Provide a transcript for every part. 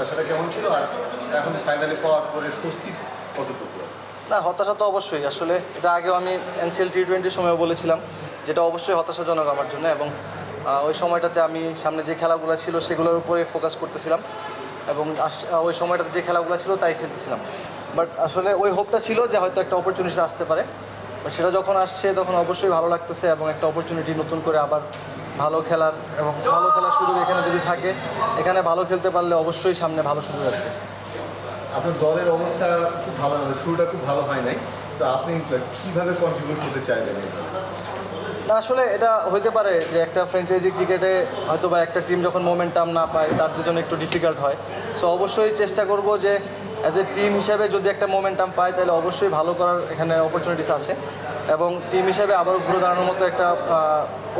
হতাশাটা কেমন ছিল আর এখন ফাইনালি পাওয়ার পরে স্বস্তি কতটুকু? না, হতাশা তো অবশ্যই। আসলে এটা আগেও আমি এনসিএল টি টোয়েন্টির সময় বলেছিলাম যেটা অবশ্যই হতাশাজনক আমার জন্য এবং ওই সময়টাতে আমি সামনে যে খেলাগুলো ছিল সেগুলোর উপরে ফোকাস করতেছিলাম এবং ওই সময়টাতে যে খেলাগুলো ছিল তাই খেলতেছিলাম। বাট আসলে ওই হোপটা ছিল যে হয়তো একটা অপরচুনিটি আসতে পারে। সেটা যখন আসছে তখন অবশ্যই ভালো লাগতেছে এবং একটা অপরচুনিটি নতুন করে আবার ভালো খেলার এবং ভালো খেলার সুযোগ এখানে যদি থাকে এখানে ভালো খেলতে পারলে অবশ্যই সামনে ভালো সুযোগ আসবে। আপনার দলের অবস্থা খুব ভালো না শুরুটা খুব ভালো হয় নাই। তো আপনি কীভাবে কন্ট্রিবিউট করতে চাইবেন না আসলে এটা হইতে পারে যে একটা ফ্র্যাঞ্চাইজি ক্রিকেটে হয়তো বা একটা টিম যখন মোমেন্টাম না পায় তার জন্য একটু ডিফিকাল্ট হয়। সো অবশ্যই চেষ্টা করব যে অ্যাজ এ টিম হিসাবে যদি একটা মোমেন্টাম পায় তাহলে অবশ্যই ভালো করার এখানে অপরচুনিটিস আছে। এবং টিম হিসাবে আবারও ঘুরে দাঁড়ানোর মতো একটা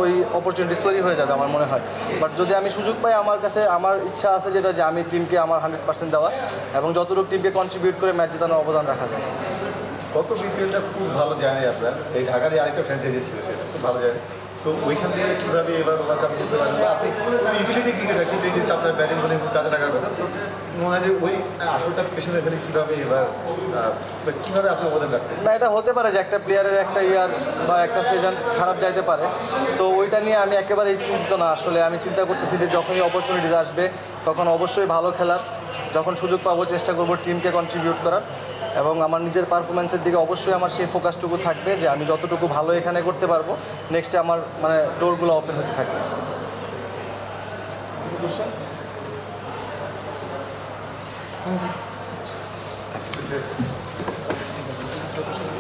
ওই অপরচুনিটিস তৈরি হয়ে যাবে আমার মনে হয়। বাট যদি আমি সুযোগ পাই, আমার কাছে, আমার ইচ্ছা আছে যেটা যে আমি টিমকে আমার হান্ড্রেড পার্সেন্ট দেওয়া এবং যতটুকু টিমকে কন্ট্রিবিউট করে ম্যাচ জেতানোর অবদান রাখা যায়। কত বিপিএলটা খুব ভালো জানে আপনার এই ঢাকারই আরেকটা ফ্র্যাঞ্চাইজি ছিল সেটা। খুব ভালো জানে সো ওইখান থেকে কীভাবে এবার ওভারকাম করতে পারেন বা আপনি ইউটিলিটি ক্রিকেটার কিন্তু এই যে আপনার ব্যাটিং বলিং কাজে লাগার কথা সো মনে হয় যে ওই আসলটা পেছনে ফেলে কীভাবে এবার কীভাবে আপনি অবদান রাখতেন না, এটা হতে পারে যে একটা প্লেয়ারের একটা ইয়ার বা একটা সিজন খারাপ যাইতে পারে। সো ওইটা নিয়ে আমি একেবারেই চিন্তিত না আসলে। আমি চিন্তা করতেছি যে যখনই অপরচুনিটিস আসবে, তখন অবশ্যই ভালো খেলার যখন সুযোগ পাবো, চেষ্টা করব টিমকে কন্ট্রিবিউট করার। এবং আমার নিজের পারফরমেন্সের দিকে অবশ্যই আমার সেই ফোকাসটুকু থাকবে যে আমি যতটুকু ভালো এখানে করতে পারব নেক্সটে আমার মানে ডোরগুলো ওপেন হতে থাকবে